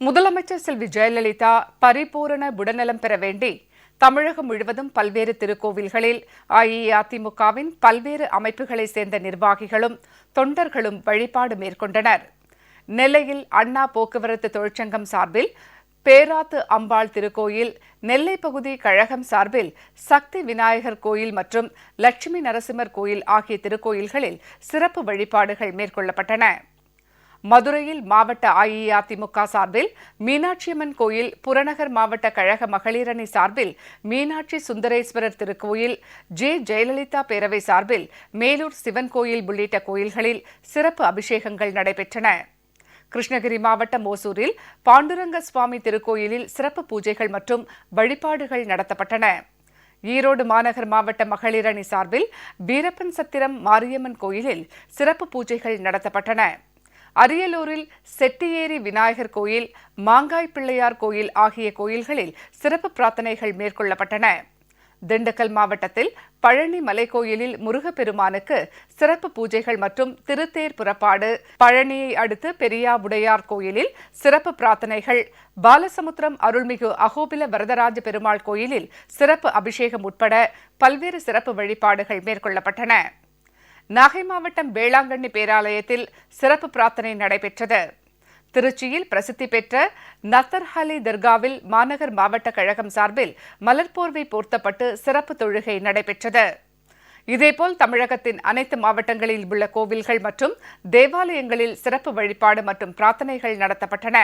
முதலமைச்சர் செல்வி ஜெயலலிதா பரிபூரண உடல்நலம் பெற வேண்டி தமிழகம் முழுவதும் பல்வேறு திருக்கோவில்களில் அஇஅதிமுகவின் பல்வேறு அமைப்புகளைச் சேர்ந்த நிர்வாகிகளும் தொண்டர்களும் வழிபாடு மேற்கொண்டனர். நெல்லையில் அண்ணா போக்குவரத்து தொழிற்சங்கம் சார்பில் பேராத்து அம்பாள் திருக்கோயில் நெல்லை பகுதி கழகம் சார்பில் சக்தி விநாயகர் கோயில் மற்றும் லட்சுமி நரசிம்மர் கோயில் ஆகிய திருக்கோயில்களில் சிறப்பு வழிபாடுகள் மேற்கொள்ளப்பட்டன. மதுரையில் மாவட்ட அஇஅதிமுக சார்பில் மீனாட்சியம்மன் கோயில் புறநகர் மாவட்ட கழக மகளிரணி சார்பில் மீனாட்சி சுந்தரேஸ்வரர் திருக்கோயில் ஜே ஜெயலலிதா பேரவை சார்பில் மேலூர் சிவன் கோயில் உள்ளிட்ட கோயில்களில் சிறப்பு அபிஷேகங்கள் நடைபெற்றன. கிருஷ்ணகிரி மாவட்டம் ஓசூரில் பாண்டுரங்க சுவாமி திருக்கோயிலில் சிறப்பு பூஜைகள் மற்றும் வழிபாடுகள் நடத்தப்பட்டன. ஈரோடு மாநகர் மாவட்ட மகளிரணி சார்பில் வீரப்பன் சத்திரம் மாரியம்மன் கோயிலில் சிறப்பு பூஜைகள் நடத்தப்பட்டன. அரியலூரில் செட்டியேரி விநாயகர் கோயில் மாங்காய் பிள்ளையார் கோயில் ஆகிய கோயில்களில் சிறப்பு பிரார்த்தனைகள் மேற்கொள்ளப்பட்டன. திண்டுக்கல் மாவட்டத்தில் பழனி மலைக்கோயிலில் முருகப்பெருமானுக்கு சிறப்பு பூஜைகள் மற்றும் திருத்தேர் புறப்பாடு பழனியை அடுத்து பெரியா உடையார் கோயிலில் சிறப்பு பிரார்த்தனைகள் பாலசமுத்திரம் அருள்மிகு அகோபில வரதராஜ பெருமாள் கோயிலில் சிறப்பு அபிஷேகம் உட்பட பல்வேறு சிறப்பு வழிபாடுகள் மேற்கொள்ளப்பட்டன. நாகை மாவட்டம் வேளாங்கண்ணி பேராலயத்தில் சிறப்பு பிரார்த்தனை நடைபெற்றது. திருச்சியில் பிரசித்தி பெற்ற நத்தர்ஹலி தர்காவில் மாநகர் மாவட்ட கழகம் சார்பில் மலர்போர்வை போர்த்தப்பட்டு சிறப்பு தொழுகை நடைபெற்றது. இதேபோல் தமிழகத்தின் அனைத்து மாவட்டங்களில் உள்ள கோவில்கள் மற்றும் தேவாலயங்களில் சிறப்பு வழிபாடு மற்றும் பிரார்த்தனைகள் நடத்தப்பட்டன.